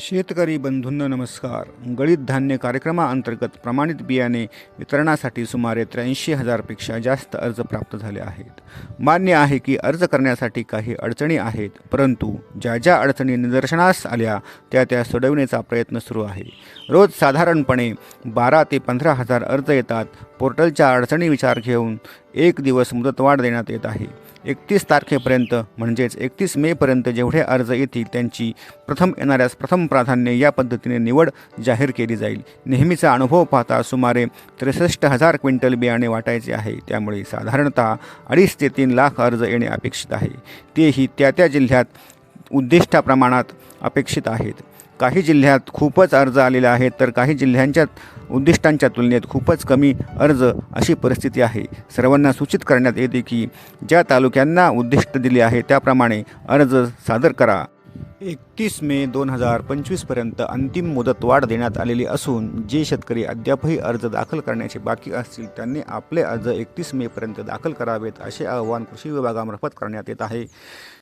शेतकरी बंधूंना नमस्कार. गळीत धान्य कार्यक्रमाअंतर्गत प्रमाणित बियाणे वितरणासाठी सुमारे त्र्याऐंशी हजारपेक्षा जास्त अर्ज प्राप्त झाले आहेत. मान्य आहे की अर्ज करण्यासाठी काही अडचणी आहेत परंतु ज्या ज्या अडचणी निदर्शनास आल्या त्या त्या सोडविण्याचा प्रयत्न सुरू आहे. रोज साधारणपणे बारा ते पंधरा हजार अर्ज येतात. पोर्टलच्या अडचणी विचार घेऊन एक दिवस मुदतवाढ देण्यात येत आहे. एकतीस तारखेपर्यंत म्हणजेच एकतीस मेपर्यंत जेवढे अर्ज येतील त्यांची प्रथम येणाऱ्यास प्रथम प्राधान्य या पद्धतीने निवड जाहीर केली जाईल. नेहमीचा अनुभव पाहता सुमारे त्रेसष्ट हजार क्विंटल बियाणे वाटायचे आहे. त्यामुळे साधारणतः अडीच ते तीन लाख अर्ज येणे अपेक्षित आहे. तेही त्या त्या जिल्ह्यात उद्दिष्टाप्रमाणात अपेक्षित आहेत. काही जिल्ह्यात खूपच अर्ज आलेले आहेत तर काही जिल्ह्यांच्या उद्दिष्टांच्या तुलनेत खूपच कमी अर्ज अशी परिस्थिती आहे. सर्वांना सूचित करण्यात येते की ज्या तालुक्यांना उद्दिष्ट दिले आहे त्याप्रमाणे अर्ज सादर करा. एकतीस मे दोन हजार पंचवीसपर्यंत अंतिम मुदतवाढ देण्यात आलेली असून जे शेतकरी अद्यापही अर्ज दाखल करण्याचे बाकी असतील त्यांनी आपले अर्ज एकतीस मेपर्यंत दाखल करावेत असे आवाहन कृषी विभागामार्फत करण्यात येत आहे.